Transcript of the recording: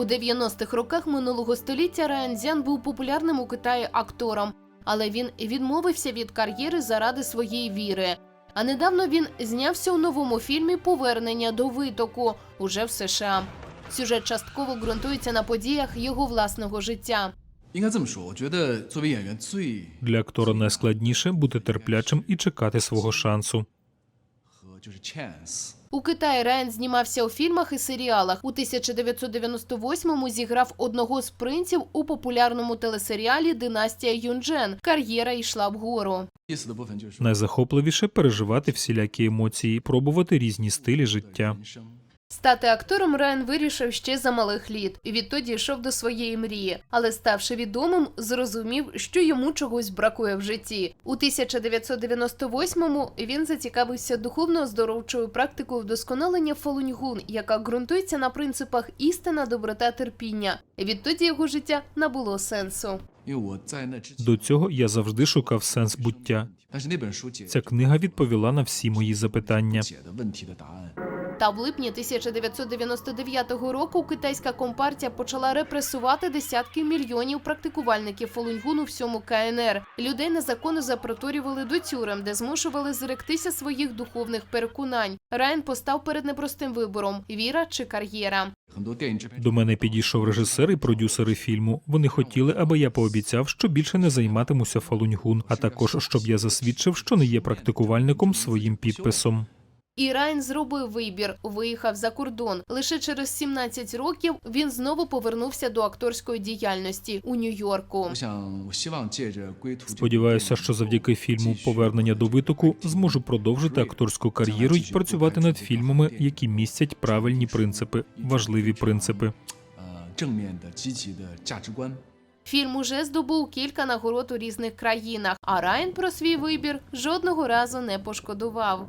У 90-х роках минулого століття Раянзян був популярним у Китаї актором, але він відмовився від кар'єри заради своєї віри. А недавно він знявся у новому фільмі Повернення до витоку уже в США. Сюжет частково ґрунтується на подіях його власного життя. Для актора найскладніше бути терплячим і чекати свого шансу. У Китаї Райан знімався у фільмах і серіалах. У 1998-му зіграв одного з принців у популярному телесеріалі Династія Юнджен. Кар'єра йшла вгору. Найзахопливіше переживати всілякі емоції, пробувати різні стилі життя. Стати актором Райан вирішив ще за малих літ і відтоді йшов до своєї мрії, але ставши відомим, зрозумів, що йому чогось бракує в житті. У 1998-му він зацікавився духовно-оздоровчою практикою вдосконалення фалуньгун, яка ґрунтується на принципах істина, доброта, терпіння. Відтоді його життя набуло сенсу. До цього я завжди шукав сенс буття. Ця книга відповіла на всі мої запитання. Та в липні 1999 року китайська компартія почала репресувати десятки мільйонів практикувальників фолуньгуну всьому КНР. Людей незаконно запроторювали до тюрем, де змушували зректися своїх духовних переконань. Райан постав перед непростим вибором: віра чи кар'єра. До мене підійшов режисер і продюсери фільму. Вони хотіли, аби я пообіцяв, що більше не займатимуся фолуньгун, а також щоб я засвідчив, що не є практикувальником своїм підписом. І Райн зробив вибір, виїхав за кордон. Лише через 17 років він знову повернувся до акторської діяльності у Нью-Йорку. Сподіваюся, що завдяки фільму Повернення до витоку зможу продовжити акторську кар'єру і працювати над фільмами, які містять правильні принципи, важливі принципи. Фільм уже здобув кілька нагород у різних країнах. А Райн про свій вибір жодного разу не пошкодував.